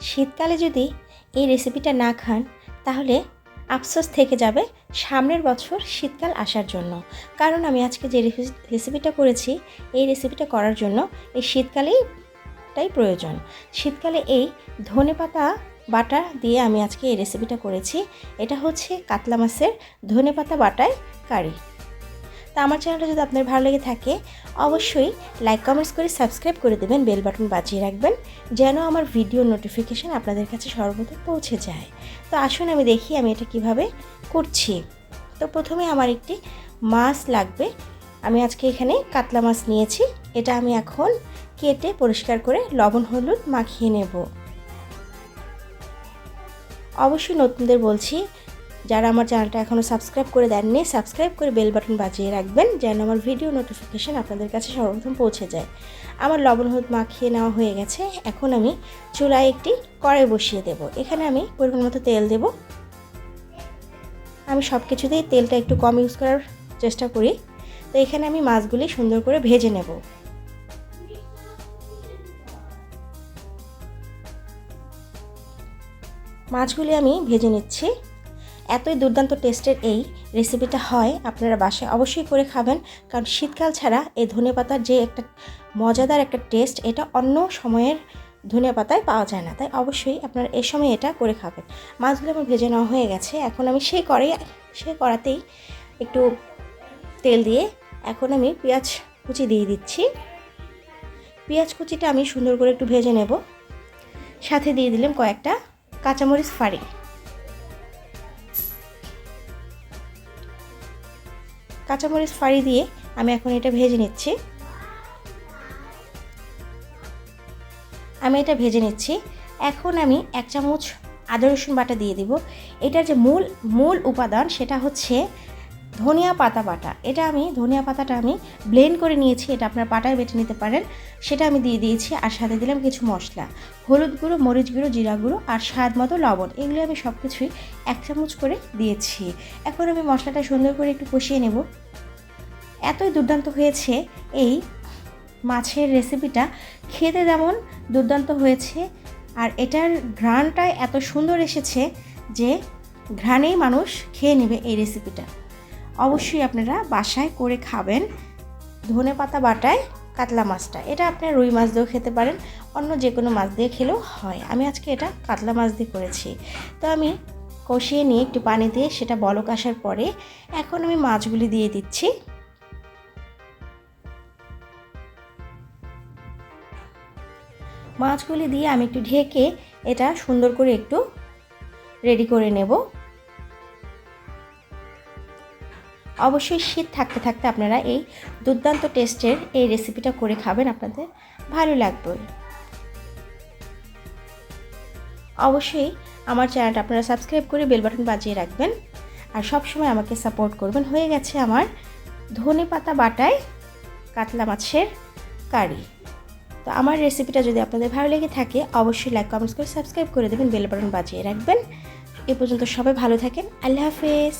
শীতকালে যদি এই রেসিপিটা না খান, তাহলে আফসোস থেকে যাবে সামনের বছর শীতকাল আসার জন্য। কারণ আমি আজকে যে রেসি- রেসিপিটা করেছি, এই রেসিপিটা করার জন্য এই শীতকালেই টাই প্রয়োজন। শীতকালে এই ধনে পাতা বাটা দিয়ে আমি আজকে এই রেসিপিটা করেছি। এটা হচ্ছে কাতলা মাছের ধনে পাতা বাটায় কারি। তা আমার চ্যানেলটা যদি আপনার ভালো লেগে থাকে, অবশ্যই লাইক কমেন্টস করে সাবস্ক্রাইব করে দেবেন বেল বাটন বাজিয়ে রাখবেন, যেন আমার ভিডিও নোটিফিকেশান আপনাদের কাছে সর্বপ্রথম পৌঁছে যায়। তো আসুন আমি দেখি আমি এটা কীভাবে করছি। তো প্রথমে আমার একটি মাছ লাগবে। আমি আজকে এখানে কাতলা মাছ নিয়েছি। এটা আমি এখন কেটে পরিষ্কার করে লবণ, হলুদ মাখিয়ে নেব। অবশ্যই নতুনদের বলছি যারা আমার চ্যানেলটা এখনও সাবস্ক্রাইব করে দেননি, সাবস্ক্রাইব করে বেল বাটন বাজিয়ে রাখবেন যেন আমার ভিডিও নোটিফিকেশান আপনাদের কাছে সর্বপ্রথম পৌঁছে যায়। আমার লবণ হলুদ মাখিয়ে নেওয়া হয়ে গেছে। এখন আমি চুলায় একটি কড়াই বসিয়ে দেব। এখানে আমি পরিমাণ মতো তেল দেব। আমি সব কিছুতেই তেলটা একটু কম ইউজ করার চেষ্টা করি। তো এখানে আমি মাছগুলি সুন্দর করে ভেজে নেব। মাছগুলি আমি ভেজে নিচ্ছি। এতই দুর্দান্ত টেস্টের এই রেসিপিটা হয়, আপনারা বাসায় অবশ্যই করে খাবেন। কারণ শীতকাল ছাড়া এই ধনে পাতার যে একটা মজাদার একটা টেস্ট এটা অন্য সময়ের ধনে পাতায় পাওয়া যায় না। তাই অবশ্যই আপনারা এই সময় এটা করে খাবেন। মাছগুলো আমার ভেজে নেওয়া হয়ে গেছে। এখন আমি সেই কড়াই সেই কড়াতেই একটু তেল দিয়ে এখন আমি পেঁয়াজ কুচি দিয়ে দিচ্ছি। পেঁয়াজ কুচিটা আমি সুন্দর করে একটু ভেজে নেব। সাথে দিয়ে দিলাম কয়েকটা কাঁচামরিচ ফাড়ি। কাঁচামরিচ ফাড়ি দিয়ে আমি এখন এটা ভেজে নিচ্ছি। আমি এটা ভেজে নিচ্ছি। এখন আমি এক চামচ আদা রসুন বাটা দিয়ে দিব। এটার যে মূল মূল উপাদান সেটা হচ্ছে ধনিয়া পাতা বাটা। এটা আমি, ধনিয়া পাতাটা আমি ব্লেন্ড করে নিয়েছি, এটা আপনার পাটায় বেটে নিতে পারেন। সেটা আমি দিয়ে দিয়েছি, আর সাথে দিলাম কিছু মশলা। হলুদ গুঁড়ো, মরিচ গুঁড়ো, জিরা গুঁড়ো, আর স্বাদ মতো লবণ। এগুলো আমি সব কিছুই এক চামচ করে দিয়েছি। এখন আমি মশলাটা সুন্দর করে একটু কষিয়ে নেব। এতই দুর্দান্ত হয়েছে এই মাছের রেসিপিটা খেতে যেমন দুর্দান্ত হয়েছে, আর এটার ঘ্রাণটাই এত সুন্দর এসেছে যে ঘ্রাণেই মানুষ খেয়ে নেবে এই রেসিপিটা অবশ্যই আপনারা বাসায় করে খাবেন। ধনে পাতা বাটায় কাতলা মাছটা। এটা আপনার রুই মাছ দিয়েও খেতে পারেন, অন্য যে কোনো মাছ দিয়ে খেলেও হয়। আমি আজকে এটা কাতলা মাছ দিয়ে করেছি। তো আমি কষিয়ে নিয়ে একটু পানি দিয়ে সেটা বলক আসার পরে এখন আমি মাছগুলি দিয়ে দিচ্ছি। মাছগুলি দিয়ে আমি একটু ঢেকে এটা সুন্দর করে একটু রেডি করে নেব। অবশ্যই শীত থাকতে থাকতে আপনারা এই দুর্দান্ত টেস্টের এই রেসিপিটা করে খাবেন, আপনাদের ভালো লাগবে। অবশ্যই আমার চ্যানেলটা আপনারা সাবস্ক্রাইব করে বেল বাটন বাজিয়ে রাখবেন আর সব সময় আমাকে সাপোর্ট করবেন। হয়ে গেছে আমার ধনে পাতা বাটায় কাতলা মাছের কারি। তো আমার রেসিপিটা যদি আপনাদের ভালো লেগে থাকে, অবশ্যই লাইক কমেন্টস করে সাবস্ক্রাইব করে দেবেন, বেল বাটন বাজিয়ে রাখবেন। এ পর্যন্ত সবাই ভালো থাকেন, আল্লাহ হাফেজ।